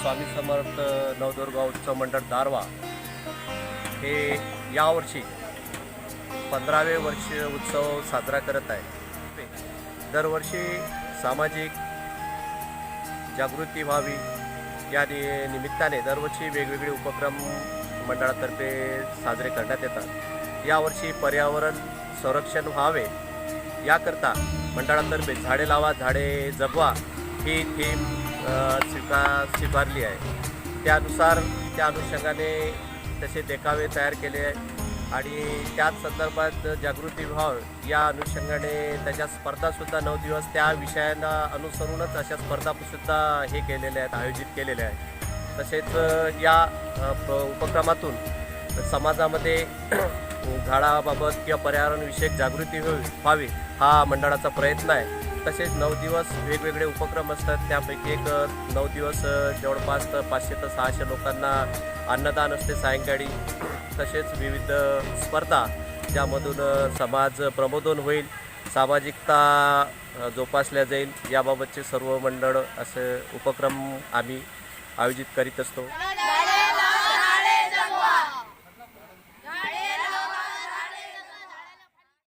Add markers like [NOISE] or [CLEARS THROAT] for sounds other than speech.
स्वामी समर्थ नवदुर्गा उत्सव मंडळ दारवा हे यावर्षी पंधरावे वर्ष उत्सव साजरा करत आहे. दरवर्षी सामाजिक जागृती व्हावी या नि- निमित्ताने दरवर्षी वेगवेगळे उपक्रम मंडळातर्फे साजरे करण्यात येतात. यावर्षी पर्यावरण संरक्षण व्हावे याकरता मंडळातर्फे झाडे लावा झाडे जगवा ही थीम स्वीकार स्वीकारली आहे. त्यानुसार त्या अनुषंगाने तसे देखावे तयार केले आहे. आणि त्याच संदर्भात जागृती व्हाव या अनुषंगाने त्याच्या स्पर्धासुद्धा नऊ दिवस त्या विषयांना अनुसरूनच अशा स्पर्धासुद्धा हे केलेल्या आहेत आयोजित केलेल्या आहेत. तसेच या उपक्रमातून समाजामध्ये [CLEARS THROAT] झाडाबाबत किंवा पर्यावरणविषयक जागृती होईल व्हावी हा मंडळाचा प्रयत्न आहे. तसेच नऊ दिवस वेगवेगळे उपक्रम असतात. त्यापैकी एक नऊ दिवस जवळपास पाचशे ते सहाशे लोकांना अन्नदान असते सायंकाळी. तसेच विविध स्पर्धा ज्यामधून समाज प्रबोधन होईल. सामाजिकता जोपासल्या जाईल. याबाबतचे सर्व मंडळ असे उपक्रम आम्ही आयोजित करीत असतो.